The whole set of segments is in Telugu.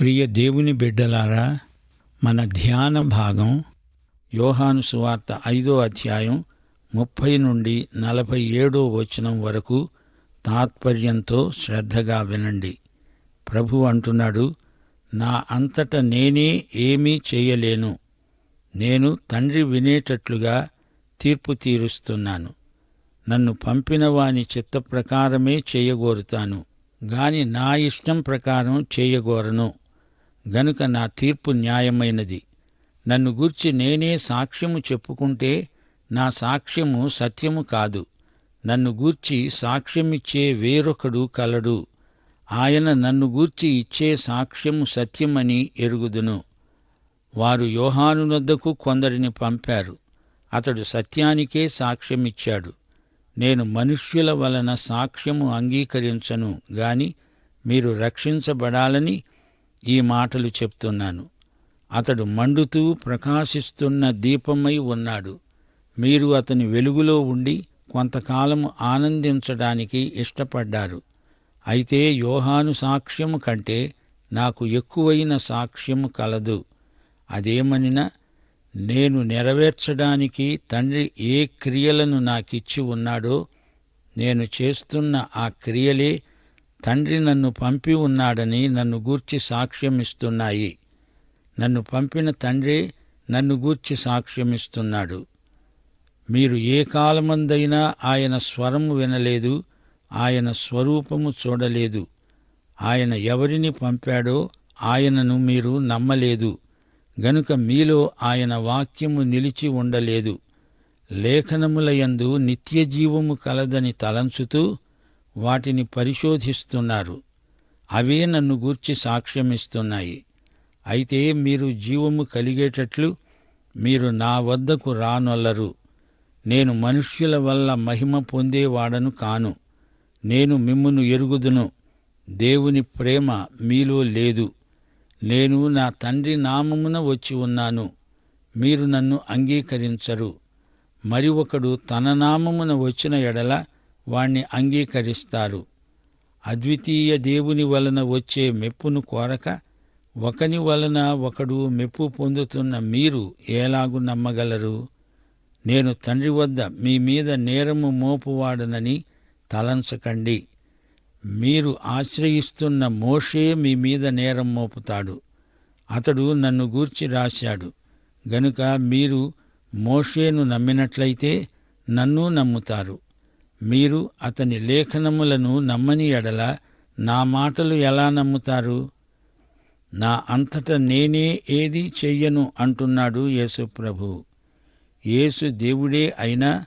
ప్రియ దేవుని బిడ్డలారా మన ధ్యాన భాగం యోహాను సువార్త ఐదో అధ్యాయం ముప్పై నుండి నలభై ఏడో వచనం వరకు తాత్పర్యంతో శ్రద్ధగా వినండి. ప్రభు అంటున్నాడు నా అంతట నేనే ఏమీ చేయలేను. నేను తండ్రి వినేటట్లుగా తీర్పు తీరుస్తున్నాను. నన్ను పంపిన వాని చిత్త ప్రకారమే చేయగోరుతాను. గాని నా ఇష్టం ప్రకారం చేయగోరను. గనుక నా తీర్పు న్యాయమైనది. నన్ను గూర్చి నేనే సాక్ష్యము చెప్పుకుంటే నా సాక్ష్యము సత్యము కాదు. నన్ను గూర్చి సాక్ష్యమిచ్చే వేరొకడు కలడు. ఆయన నన్ను గూర్చి ఇచ్చే సాక్ష్యము సత్యమని ఎరుగుదును. వారు యోహాను నొద్దకు కొందరిని పంపారు. అతడు సత్యానికే సాక్ష్యమిచ్చాడు. నేను మనుష్యుల వలన సాక్ష్యము అంగీకరించను గాని మీరు రక్షించబడాలని ఈ మాటలు చెప్తున్నాను. అతడు మండుతూ ప్రకాశిస్తున్న దీపమై ఉన్నాడు. మీరు అతని వెలుగులో ఉండి కొంతకాలము ఆనందించడానికి ఇష్టపడ్డారు. అయితే యోహాను సాక్ష్యము కంటే నాకు ఎక్కువైన సాక్ష్యము కలదు. అదేమనినా నేను నెరవేర్చడానికి తండ్రి ఏ క్రియలను నాకిచ్చి ఉన్నాడో నేను చేస్తున్న ఆ క్రియలే తండ్రి నన్ను పంపి ఉన్నాడని నన్ను గూర్చి సాక్ష్యమిస్తున్నాయి. నన్ను పంపిన తండ్రి నన్ను గూర్చి సాక్ష్యమిస్తున్నాడు. మీరు ఏ కాలమందైనా ఆయన స్వరము వినలేదు ఆయన స్వరూపము చూడలేదు. ఆయన ఎవరిని పంపాడో ఆయనను మీరు నమ్మలేదు. గనుక మీలో ఆయన వాక్యము నిలిచి ఉండలేదు. లేఖనములయందు నిత్యజీవము కలదని తలంచుతూ వాటిని పరిశోధిస్తున్నారు. అవే నన్ను గూర్చి సాక్ష్యమిస్తున్నాయి. అయితే మీరు జీవము కలిగేటట్లు మీరు నా వద్దకు రానొల్లరు. నేను మనుష్యుల వల్ల మహిమ పొందేవాడను కాను. నేను మిమ్మును ఎరుగుదును. దేవుని ప్రేమ మీలో లేదు. నేను నా తండ్రి నామమున వచ్చి ఉన్నాను. మీరు నన్ను అంగీకరించరు. మరి ఒకడు తన నామమున వచ్చిన ఎడల వాణ్ణి అంగీకరిస్తారు. అద్వితీయ దేవుని వలన వచ్చే మెప్పును కోరక ఒకని వలన ఒకడు మెప్పు పొందుతున్న మీరు ఎలాగు నమ్మగలరు? నేను తండ్రి వద్ద మీ మీద నేరము మోపువాడనని తలంచకండి. మీరు ఆశ్రయిస్తున్న మోషే మీ మీద నేరం మోపుతాడు. అతడు నన్ను గూర్చి రాశాడు. గనుక మీరు మోషేను నమ్మినట్లయితే నన్ను నమ్ముతారు. మీరు అతని లేఖనములను నమ్మని ఎడల నా మాటలు ఎలా నమ్ముతారు? నా అంతట నేనే ఏది చెయ్యను అంటున్నాడు యేసుప్రభు. యేసు దేవుడే అయినా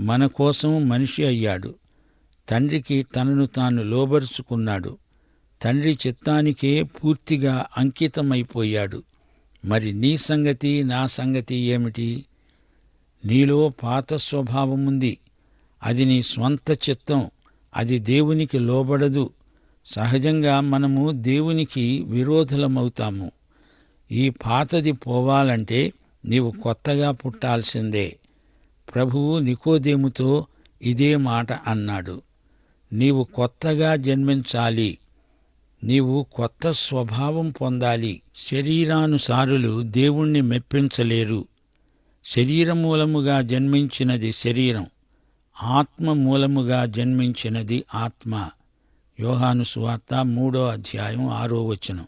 మన కోసం మనిషి అయ్యాడు. తండ్రికి తనను తాను లోబరుచుకున్నాడు. తండ్రి చిత్తానికే పూర్తిగా అంకితమైపోయాడు. మరి నీ సంగతి నా సంగతి ఏమిటి? నీలో పాత స్వభావముంది. అది నీ స్వంత చిత్తం. అది దేవునికి లోబడదు. సహజంగా మనము దేవునికి విరోధులమవుతాము. ఈ పాతది పోవాలంటే నీవు కొత్తగా పుట్టాల్సిందే. ప్రభువు నికోదేముతో ఇదే మాట అన్నాడు. నీవు కొత్తగా జన్మించాలి. నీవు కొత్త స్వభావం పొందాలి. శరీరానుసారులు దేవుణ్ణి మెప్పించలేరు. శరీరమూలముగా జన్మించినది శరీరం. ఆత్మ మూలముగా జన్మించినది ఆత్మ. యోహాను సువార్త మూడో అధ్యాయం ఆరో వచనం.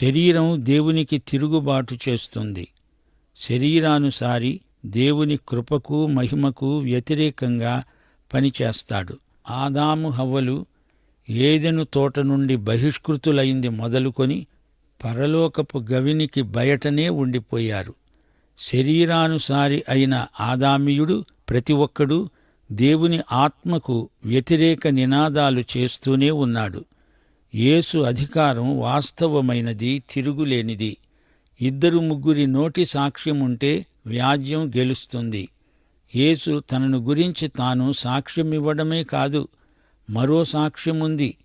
శరీరం దేవునికి తిరుగుబాటు చేస్తుంది. శరీరానుసారి దేవుని కృపకు మహిమకు వ్యతిరేకంగా పనిచేస్తాడు. ఆదాము హవ్వలు ఏదెను తోట నుండి బహిష్కృతులైంది మొదలుకొని పరలోకపు గవినికి బయటనే ఉండిపోయారు. శరీరానుసారి అయిన ఆదామీయుడు ప్రతి ఒక్కడూ దేవుని ఆత్మకు వ్యతిరేక నినాదాలు చేస్తూనే ఉన్నాడు. యేసు అధికారం వాస్తవమైనది తిరుగులేనిది. ఇద్దరు ముగ్గురి నోటి సాక్ష్యముంటే వ్యాజ్యం గెలుస్తుంది. యేసు తనను గురించి తాను సాక్ష్యమివ్వడమే కాదు మరో సాక్ష్యముంది.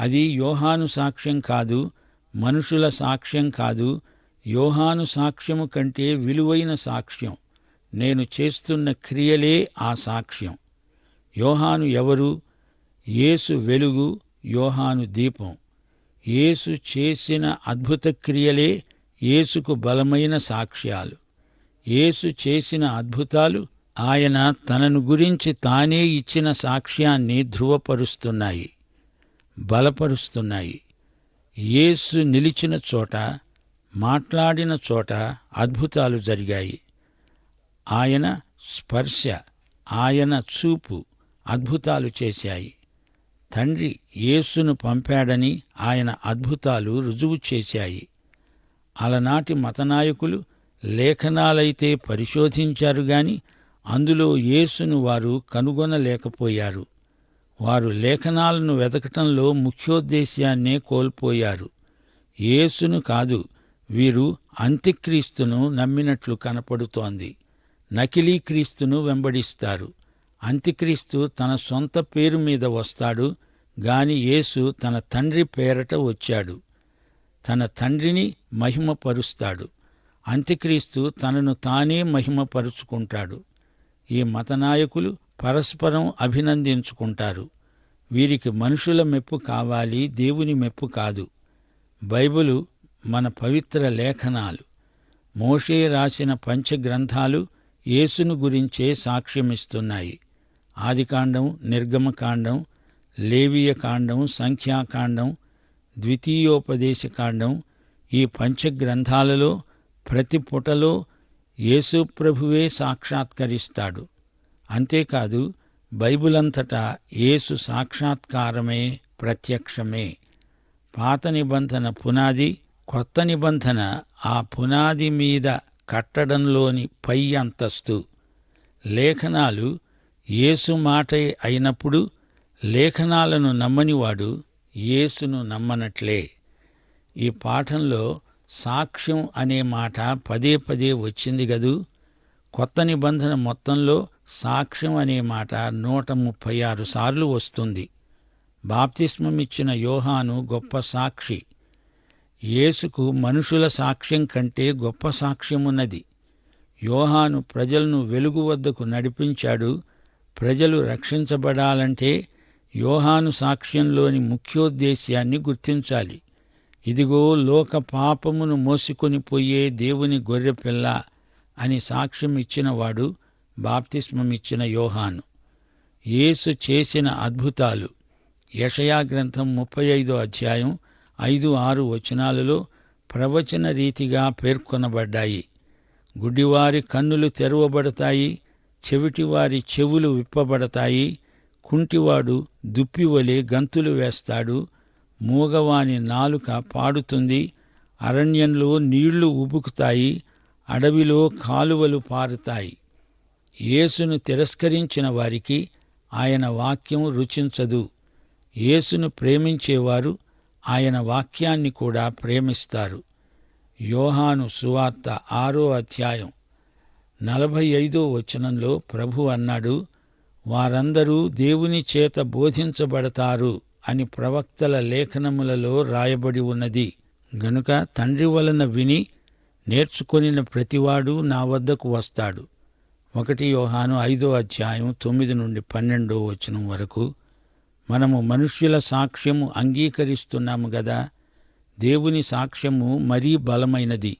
అది యోహాను సాక్ష్యం కాదు మనుషుల సాక్ష్యం కాదు యోహాను సాక్ష్యము కంటే విలువైన సాక్ష్యం. నేను చేస్తున్న క్రియలే ఆ సాక్ష్యం. యోహాను ఎవరు? యేసు వెలుగు యోహాను దీపం. యేసు చేసిన అద్భుత క్రియలే యేసుకు బలమైన సాక్ష్యాలు. యేసు చేసిన అద్భుతాలు ఆయన తనను గురించి తానే ఇచ్చిన సాక్ష్యాన్ని ధృవపరుస్తున్నాయి బలపరుస్తున్నాయి. యేసు నిలిచిన చోట మాట్లాడిన చోట అద్భుతాలు జరిగాయి. ఆయన స్పర్శ ఆయన చూపు అద్భుతాలు చేశాయి. తండ్రి యేసును పంపాడని ఆయన అద్భుతాలు రుజువు చేశాయి. అలనాటి మతనాయకులు లేఖనాలైతే పరిశోధించారు గాని అందులో యేసును వారు కనుగొనలేకపోయారు. వారు లేఖనాలను వెతకటంలో ముఖ్యోద్దేశ్యాన్నే కోల్పోయారు. యేసును కాదు వీరు అంత్యక్రీస్తును నమ్మినట్లు కనపడుతోంది. నకిలీ క్రీస్తును వెంబడిస్తారు. అంత్యక్రీస్తు తన సొంత పేరు మీద వస్తాడు గాని యేసు తన తండ్రి పేరట వచ్చాడు. తన తండ్రిని మహిమపరుస్తాడు. అంత్యక్రీస్తు తనను తానే మహిమపరుచుకుంటాడు. ఈ మతనాయకులు పరస్పరం అభినందించుకుంటారు. వీరికి మనుషుల మెప్పు కావాలి దేవుని మెప్పు కాదు. బైబిలు మన పవిత్ర లేఖనాలు. మోషే రాసిన పంచగ్రంథాలు యేసును గురించే సాక్ష్యమిస్తున్నాయి. ఆదికాండం నిర్గమకాండం లేవియ కాండం సంఖ్యాకాండం ద్వితీయోపదేశకాండం ఈ పంచగ్రంథాలలో ప్రతి పుటలో యేసుప్రభువే సాక్షాత్కరిస్తాడు. అంతేకాదు బైబిలంతటా యేసు సాక్షాత్కారమే ప్రత్యక్షమే. పాత నిబంధన పునాది కొత్త నిబంధన ఆ పునాది మీద కట్టడంలోని పై అంతస్తు. లేఖనాలు యేసు మాటే అయినప్పుడు లేఖనాలను నమ్మనివాడు యేసును నమ్మనట్లే. ఈ పాఠంలో సాక్ష్యం అనే మాట పదే పదే వచ్చింది గదూ కొత్త నిబంధన మొత్తంలో సాక్ష్యం అనే మాట నూట ముప్పై ఆరు సార్లు వస్తుంది. బాప్తిస్మమిచ్చిన యోహాను గొప్ప సాక్షి. యేసుకు మనుషుల సాక్ష్యం కంటే గొప్ప సాక్ష్యమున్నది. యోహాను ప్రజలను వెలుగు వద్దకు నడిపించాడు ప్రజలు రక్షించబడాలంటే యోహాను సాక్ష్యంలోని ముఖ్యోద్దేశ్యాన్ని గుర్తించాలి. ఇదిగో లోక పాపమును మోసుకొని పోయే దేవుని గొర్రెపిల్ల అని సాక్ష్యం ఇచ్చినవాడు బాప్తిస్మమిచ్చిన యోహాను. యేసు చేసిన అద్భుతాలు. యషయా గ్రంథం ముప్పై ఐదో అధ్యాయం ఐదు ఆరు వచనాలలో ప్రవచన రీతిగా పేర్కొనబడ్డాయి. గుడ్డివారి కన్నులు తెరవబడతాయి. చెవిటివారి చెవులు విప్పబడతాయి కుంటివాడు దుప్పివలే గంతులు వేస్తాడు మూగవాని నాలుక పాడుతుంది అరణ్యంలో నీళ్ళు ఉబుకుతాయి అడవిలో కాలువలు పారుతాయి. యేసును తిరస్కరించిన వారికి ఆయన వాక్యం రుచించదు. యేసును ప్రేమించేవారు ఆయన వాక్యాన్ని కూడా ప్రేమిస్తారు. యోహాను సువార్త ఆరో అధ్యాయం. నలభై ఐదో వచనంలో ప్రభు అన్నాడు వారందరూ దేవుని చేత బోధించబడతారు అని ప్రవక్తల లేఖనములలో రాయబడి ఉన్నది. గనుక తండ్రి వలన విని నేర్చుకొనిన ప్రతివాడు నా వద్దకు వస్తాడు. ఒకటి యోహాను ఐదో అధ్యాయం తొమ్మిది నుండి పన్నెండో వచనం వరకు మనము మనుష్యుల సాక్ష్యము అంగీకరిస్తున్నాము గదా. దేవుని సాక్ష్యము మరీ బలమైనది.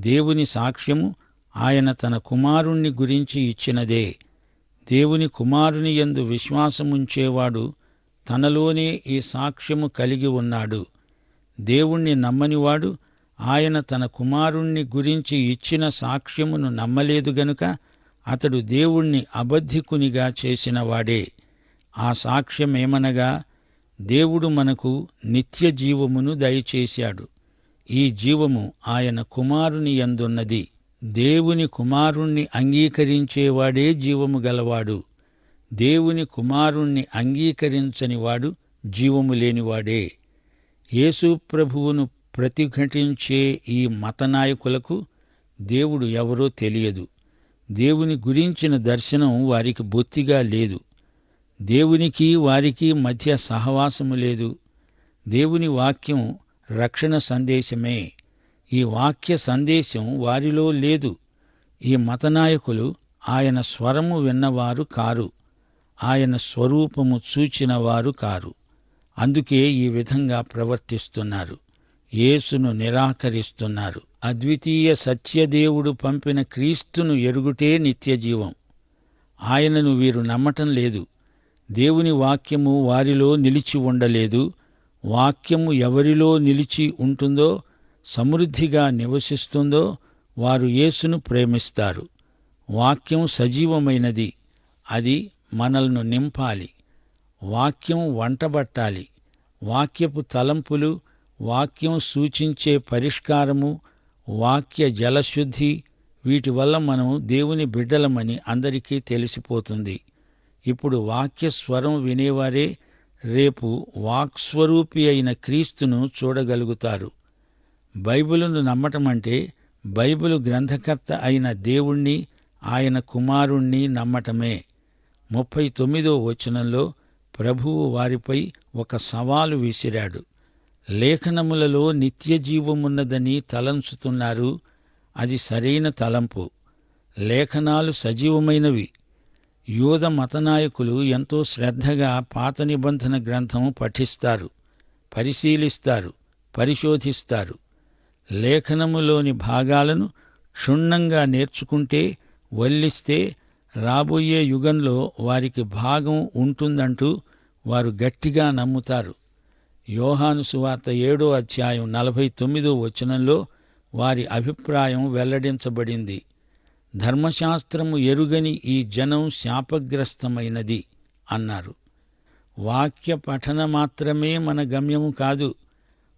దేవుని సాక్ష్యము ఆయన తన కుమారుణ్ణి గురించి ఇచ్చినదే. దేవుని కుమారుని యందు విశ్వాసముంచేవాడు తనలోనే ఈ సాక్ష్యము కలిగి ఉన్నాడు. దేవుణ్ణి నమ్మనివాడు ఆయన తన కుమారుణ్ణి గురించి ఇచ్చిన సాక్ష్యమును నమ్మలేదు గనుక అతడు దేవుణ్ణి అబద్ధికునిగా చేసినవాడే. ఆ సాక్ష్యమేమనగా దేవుడు మనకు నిత్య జీవమును దయచేశాడు. ఈ జీవము ఆయన కుమారుని యందున్నది. దేవుని కుమారుణ్ణి అంగీకరించేవాడే జీవము గలవాడు. దేవుని కుమారుణ్ణి అంగీకరించనివాడు జీవము లేనివాడే. యేసుప్రభువును ప్రతిఘటించే ఈ మతనాయకులకు దేవుడు ఎవరో తెలియదు. దేవుని గురించిన దర్శనం వారికి బొత్తిగా లేదు. దేవునికి వారికి మధ్య సహవాసము లేదు. దేవుని వాక్యం రక్షణ సందేశమే. ఈ వాక్య సందేశం వారిలో లేదు. ఈ మతనాయకులు ఆయన స్వరము విన్నవారు కారు. ఆయన స్వరూపము చూచినవారు కారు. అందుకే ఈ విధంగా ప్రవర్తిస్తున్నారు. యేసును నిరాకరిస్తున్నారు. అద్వితీయ సత్యదేవుడు పంపిన క్రీస్తును ఎరుగుటే నిత్యజీవం. ఆయనను వీరు నమ్మటం లేదు. దేవుని వాక్యము వారిలో నిలిచి ఉండలేదు. వాక్యము ఎవరిలో నిలిచి ఉంటుందో సమృద్ధిగా నివసిస్తుందో వారు యేసును ప్రేమిస్తారు. వాక్యం సజీవమైనది. అది మనల్ని నింపాలి. వాక్యం వంటబట్టాలి. వాక్యపు తలంపులు వాక్యం సూచించే పరిష్కారము వాక్య జలశుద్ధి వీటి వల్ల మనం దేవుని బిడ్డలమని అందరికీ తెలిసిపోతుంది. ఇప్పుడు వాక్య స్వరం వినేవారే రేపు వాక్స్వరూపి అయిన క్రీస్తును చూడగలుగుతారు. బైబిలును నమ్మటం అంటే బైబిలు గ్రంథకర్త అయిన దేవుణ్ణి ఆయన కుమారుణ్ణి నమ్మటమే. ముప్పై తొమ్మిదో వచనంలో ప్రభువు వారిపై ఒక సవాలు విసిరాడు. లేఖనములలో నిత్య జీవమున్నదని తలంచుతున్నారు. అది సరైన తలంపు. లేఖనాలు సజీవమైనవి. యూద మతనాయకులు ఎంతో శ్రద్ధగా పాత నిబంధన గ్రంథం పఠిస్తారు. పరిశీలిస్తారు. పరిశోధిస్తారు. లేఖనములోని భాగాలను క్షుణ్ణంగా నేర్చుకుంటే వల్లిస్తే రాబోయే యుగంలో వారికి భాగం ఉంటుందంటూ వారు గట్టిగా నమ్ముతారు. యోహాను సువార్త ఏడో అధ్యాయం నలభై తొమ్మిదో వచనంలో వారి అభిప్రాయం వెల్లడించబడింది. ధర్మశాస్త్రము ఎరుగని ఈ జనం శాపగ్రస్తమైనది అన్నారు. వాక్య పఠన మాత్రమే మన గమ్యము కాదు.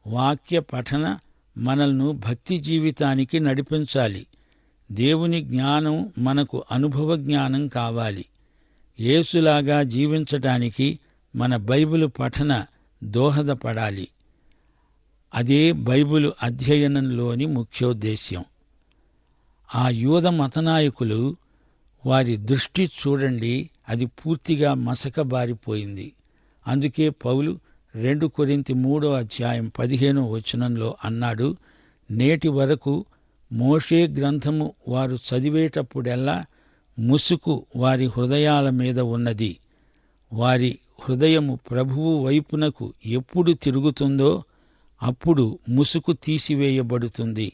వాక్య పఠన మనల్ని భక్తి జీవితానికి నడిపించాలి. దేవుని జ్ఞానం మనకు అనుభవ జ్ఞానం కావాలి. యేసులాగా జీవించటానికి మన బైబిలు పఠన దోహదపడాలి. అదే బైబిలు అధ్యయనంలోని ముఖ్యోద్దేశ్యం. ఆ యూద మతనాయకులు వారి దృష్టి చూడండి అది పూర్తిగా మసకబారిపోయింది. అందుకే పౌలు రెండు కొరింతి మూడో అధ్యాయం పదిహేనో వచనంలో అన్నాడు నేటి వరకు మోషే గ్రంథము వారు చదివేటప్పుడెల్లా ముసుకు వారి హృదయాల మీద ఉన్నది. వారి హృదయము ప్రభువు వైపునకు ఎప్పుడు తిరుగుతుందో అప్పుడు ముసుకు తీసివేయబడుతుంది.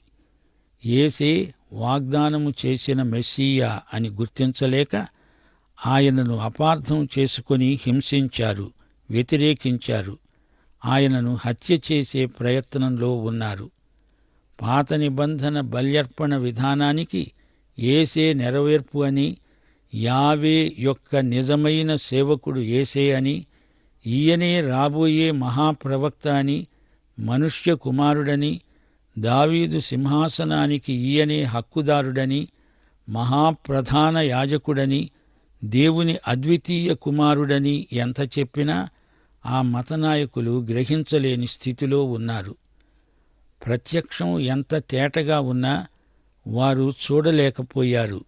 ఏసే వాగ్దానము చేసిన మెస్సీయా అని గుర్తించలేక ఆయనను అపార్థం చేసుకొని హింసించారు వ్యతిరేకించారు. ఆయనను హత్య చేసే ప్రయత్నంలో ఉన్నారు. పాత నిబంధన బల్యర్పణ విధానానికి ఏసే నెరవేర్పు అని యావే యొక్క నిజమైన సేవకుడు ఏసే అని ఈయనే రాబోయే మహాప్రవక్త అని మనుష్య కుమారుడని దావీదు సింహాసనానికి ఈయనే హక్కుదారుడని మహాప్రధాన యాజకుడని దేవుని అద్వితీయ కుమారుడని ఎంత చెప్పినా ఆ మతనాయకులు గ్రహించలేని స్థితిలో ఉన్నారు. ప్రత్యక్షం ఎంత తేటగా ఉన్నా వారు చూడలేకపోయారు.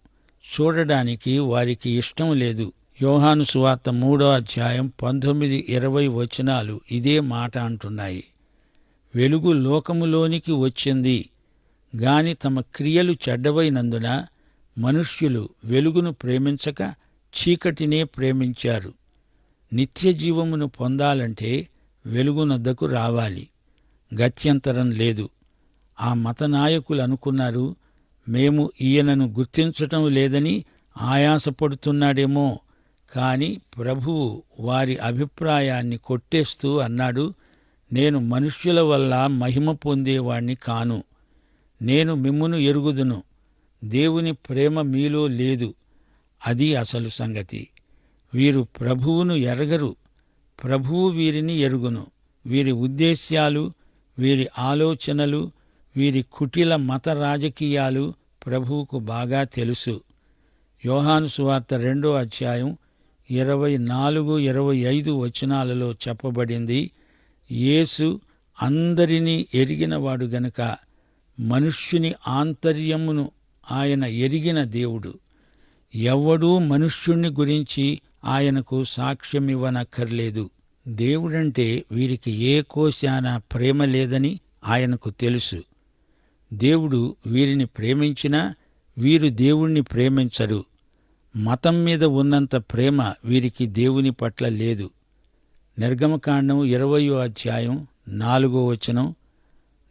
చూడడానికి వారికి ఇష్టం లేదు. యోహాను సువార్త మూడో అధ్యాయం పంతొమ్మిది ఇరవై వచనాలు ఇదే మాట అంటున్నాయి. వెలుగు లోకములోనికి వచ్చింది. గాని తమ క్రియలు చెడ్డవైనందున మనుష్యులు వెలుగును ప్రేమించక చీకటినే ప్రేమించారు. నిత్య జీవమును పొందాలంటే వెలుగునద్దకు రావాలి. గత్యంతరం లేదు. ఆ మత నాయకులు అనుకున్నారు మేము ఈయనను గుర్తించటం లేదని ఆయాసపడుతున్నాడేమో. కాని ప్రభువు వారి అభిప్రాయాన్ని కొట్టేస్తూ అన్నాడు నేను మనుష్యుల వల్ల మహిమ పొందేవాణ్ణి కాను. నేను మిమ్మును ఎరుగుదును. దేవుని ప్రేమ మీలో లేదు. అది అసలు సంగతి. వీరు ప్రభువును ఎరగరు. ప్రభువు వీరిని ఎరుగును. వీరి ఉద్దేశ్యాలు వీరి ఆలోచనలు వీరి కుటిల మత రాజకీయాలు ప్రభువుకు బాగా తెలుసు. యోహాను సువార్త రెండో అధ్యాయం ఇరవై నాలుగు ఇరవై ఐదు వచనాలలో చెప్పబడింది యేసు అందరినీ ఎరిగినవాడు గనుక మనుష్యుని ఆంతర్యమును ఆయన ఎరిగిన దేవుడు. ఎవ్వడూ మనుష్యుణ్ణి గురించి ఆయనకు సాక్ష్యమివ్వనక్కర్లేదు దేవుడంటే వీరికి ఏ కోశాన ప్రేమ లేదని ఆయనకు తెలుసు. దేవుడు వీరిని ప్రేమించినా వీరు దేవుణ్ణి ప్రేమించరు. మతం మీద ఉన్నంత ప్రేమ వీరికి దేవుని పట్ల లేదు. నిర్గమకాండం ఇరవయో అధ్యాయం నాలుగో వచనం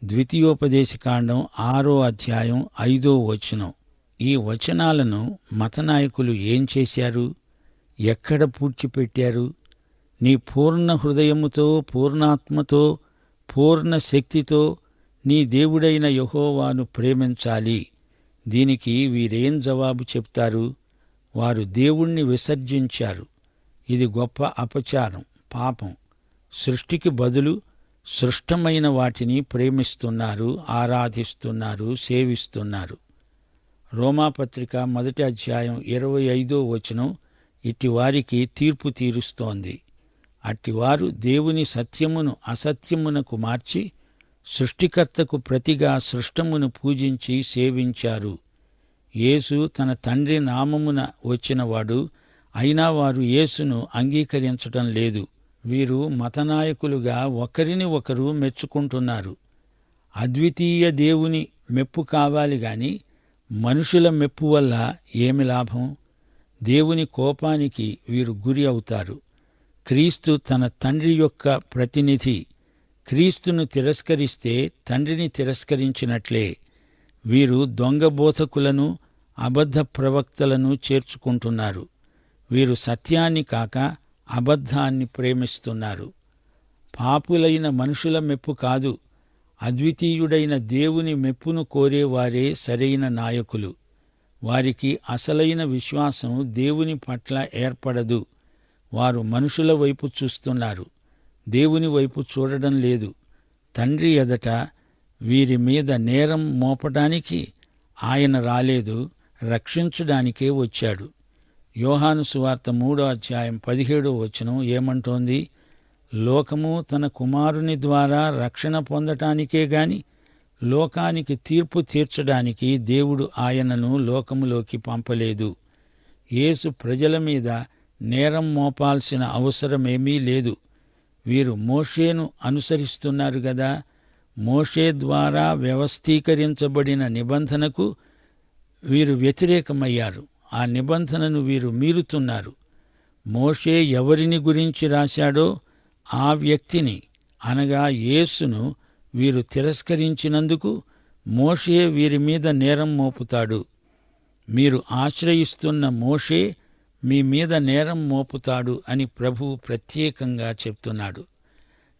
ద్వితీయోపదేశకాండం ఆరో అధ్యాయం ఐదో వచనం. ఈ వచనాలను మతనాయకులు ఏం చేశారు? ఎక్కడ పూడ్చిపెట్టారు? నీ పూర్ణ హృదయముతో పూర్ణాత్మతో పూర్ణ శక్తితో నీ దేవుడైన యహోవాను ప్రేమించాలి. దీనికి వీరేం జవాబు చెప్తారు? వారు దేవుణ్ణి విసర్జించారు. ఇది గొప్ప అపచారం పాపం. సృష్టికి బదులు సృష్టమైన వాటిని ప్రేమిస్తున్నారు ఆరాధిస్తున్నారు సేవిస్తున్నారు. రోమాపత్రిక మొదటి అధ్యాయం ఇరవై ఐదో వచనం ఇట్టి వారికి తీర్పు తీరుస్తోంది. అట్టివారు దేవుని సత్యమును అసత్యమునకు మార్చి సృష్టికర్తకు ప్రతిగా సృష్టమును పూజించి సేవించారు. యేసు తన తండ్రి నామమున వచ్చినవాడు అయినా వారు యేసును అంగీకరించటం లేదు. వీరు మతనాయకులుగా ఒకరిని ఒకరు మెచ్చుకుంటున్నారు. అద్వితీయ దేవుని మెప్పు కావాలి గాని మనుషుల మెప్పు వల్ల ఏమి లాభం? దేవుని కోపానికి వీరు గురి అవుతారు. క్రీస్తు తన తండ్రి యొక్క ప్రతినిధి క్రీస్తును తిరస్కరిస్తే తండ్రిని తిరస్కరించినట్లే. వీరు దొంగ బోధకులను అబద్ధ ప్రవక్తలను చేర్చుకుంటున్నారు. వీరు సత్యాన్ని కాక అబద్ధాన్ని ప్రేమిస్తున్నారు. పాపులైన మనుషుల మెప్పు కాదు అద్వితీయుడైన దేవుని మెప్పును కోరేవారే సరైన నాయకులు. వారికి అసలైన విశ్వాసం దేవుని పట్ల ఏర్పడదు. వారు మనుషుల వైపు చూస్తున్నారు. దేవుని వైపు చూడడం లేదు. తండ్రి ఎదట వీరి మీద నేరం మోపడానికి ఆయన రాలేదు రక్షించడానికే వచ్చాడు. యోహాను సువార్త మూడో అధ్యాయం పదిహేడో వచనం ఏమంటోంది? లోకము తన కుమారుని ద్వారా రక్షణ పొందటానికే గాని లోకానికి తీర్పు తీర్చడానికి దేవుడు ఆయనను లోకములోకి పంపలేదు. యేసు ప్రజల మీద నేరం మోపాల్సిన అవసరమేమీ లేదు. వీరు మోషేను అనుసరిస్తున్నారు గదా. మోషే ద్వారా వ్యవస్థీకరించబడిన నిబంధనకు వీరు వ్యతిరేకమయ్యారు. ఆ నిబంధనను వీరు మీరుతున్నారు. మోషే ఎవరిని గురించి రాశాడో ఆ వ్యక్తిని అనగా యేసును వీరు తిరస్కరించినందుకు మోషే వీరి మీద నేరం మోపుతాడు. మీరు ఆశ్రయిస్తున్న మోషే మీ మీద నేరం మోపుతాడు అని ప్రభువు ప్రత్యేకంగా చెప్తున్నాడు.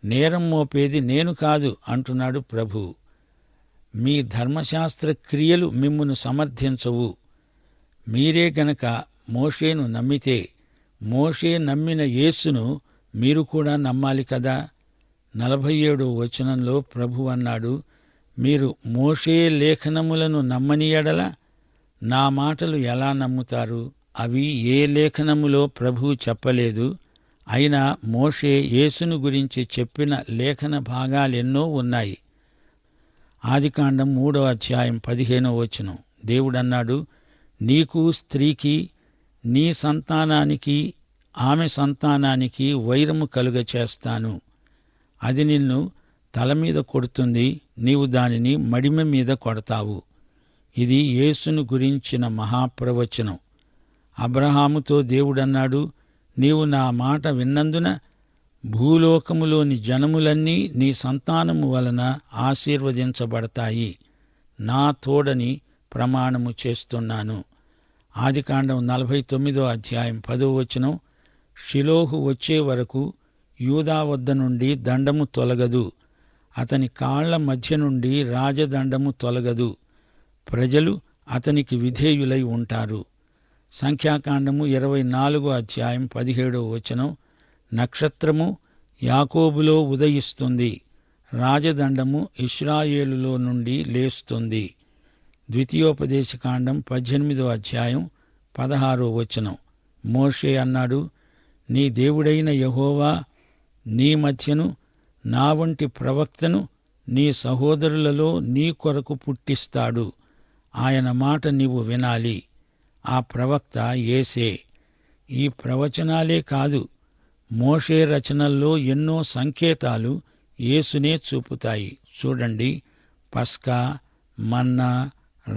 నేరం మోపేది నేను కాదు అంటున్నాడు ప్రభువు. మీ ధర్మశాస్త్ర క్రియలు మిమ్మును సమర్థించవు. మీరే గనక మోషేను నమ్మితే మోషే నమ్మిన యేసును మీరు కూడా నమ్మాలి కదా? నలభై ఏడో వచనంలో ప్రభు అన్నాడు మీరు మోషే లేఖనములను నమ్మని ఎడల నా మాటలు ఎలా నమ్ముతారు? అవి ఏ లేఖనములో ప్రభు చెప్పలేదు. అయినా మోషే యేసును గురించి చెప్పిన లేఖన భాగాలెన్నో ఉన్నాయి. ఆదికాండం మూడో అధ్యాయం పదిహేనో వచనం. దేవుడన్నాడు నీకు స్త్రీకి నీ సంతానానికి ఆమె సంతానానికి వైరము కలుగ చేస్తాను అది నిన్ను తల మీద కొడుతుంది నీవు దానిని మడిమ మీద కొడతావు. ఇది యేసును గురించిన మహాప్రవచనం. అబ్రహాముతో దేవుడన్నాడు నీవు నా మాట విన్నందున భూలోకములోని జనములన్నీ నీ సంతానము వలన ఆశీర్వదించబడతాయి. నా తోడని ప్రమాణము చేస్తున్నాను. ఆదికాండం నలభై తొమ్మిదో అధ్యాయం పదో వచనం. షిలోహు వచ్చే వరకు యూదా వద్ద నుండి దండము తొలగదు. అతని కాళ్ళ మధ్య నుండి రాజదండము తొలగదు. ప్రజలు అతనికి విధేయులై ఉంటారు. సంఖ్యాకాండము ఇరవై నాలుగో అధ్యాయం పదిహేడో వచనం. నక్షత్రము యాకోబులో ఉదయిస్తుంది. రాజదండము ఇస్రాయేలులో నుండి లేస్తుంది. ద్వితీయోపదేశకాండం పద్దెనిమిదో అధ్యాయం పదహారో వచనం. మోషే అన్నాడు నీ దేవుడైన యహోవా నీ మధ్యను నా వంటి ప్రవక్తను నీ సహోదరులలో నీ కొరకు పుట్టిస్తాడు. ఆయన మాట నీవు వినాలి. ఆ ప్రవక్త ఏసే ఈ ప్రవచనాలే కాదు మోషే రచనల్లో ఎన్నో సంకేతాలు యేసునే చూపుతాయి. చూడండి పస్కా మన్నా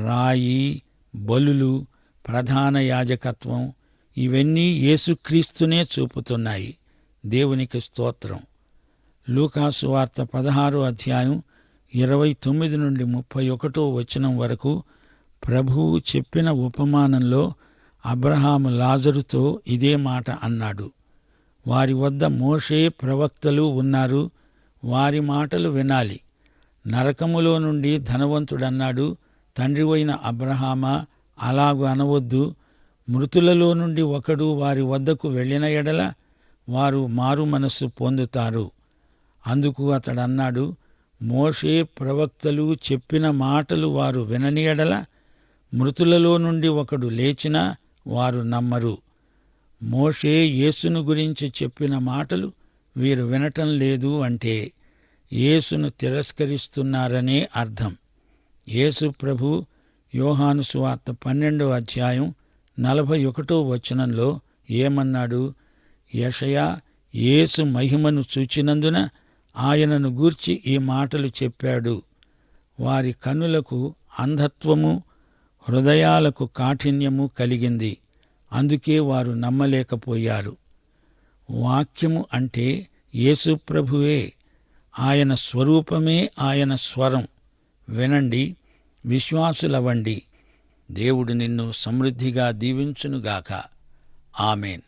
రాయి బలులు ప్రధాన యాజకత్వం ఇవన్నీ యేసుక్రీస్తునే చూపుతున్నాయి. దేవునికి స్తోత్రం. లూకాసు వార్త పదహారో అధ్యాయం ఇరవై తొమ్మిది నుండి ముప్పై ఒకటో వచనం వరకు ప్రభువు చెప్పిన ఉపమానంలో అబ్రహాము లాజరుతో ఇదే మాట అన్నాడు. వారి వద్ద మోషే ప్రవక్తలు ఉన్నారు వారి మాటలు వినాలి. నరకములో నుండి ధనవంతుడన్నాడు తండ్రివైన అబ్రహామా అలాగు అనవద్దు. మృతులలో నుండి ఒకడు వారి వద్దకు వెళ్ళిన ఎడల వారు మారు మనస్సు పొందుతారు. అందుకు అతడన్నాడు మోషే ప్రవక్తలు చెప్పిన మాటలు వారు వినని మృతులలో నుండి ఒకడు లేచినా వారు నమ్మరు. మోషే యేసును గురించి చెప్పిన మాటలు వీరు వినటం లేదు అంటే యేసును తిరస్కరిస్తున్నారనే అర్థం. యేసు ప్రభు యోహాను సువార్త పన్నెండో అధ్యాయం నలభై ఒకటో వచనంలో ఏమన్నాడు? యషయా యేసు మహిమను చూచినందున ఆయనను గూర్చి ఈ మాటలు చెప్పాడు. వారి కనులకు అంధత్వము హృదయాలకు కాఠిన్యము కలిగింది. అందుకే వారు నమ్మలేకపోయారు. వాక్యము అంటే యేసు ప్రభువే ఆయన స్వరూపమే ఆయన స్వరం. వినండి విశ్వాసులవండి దేవుడు నిన్ను సమృద్ధిగా దీవించునుగాక. ఆమెన్.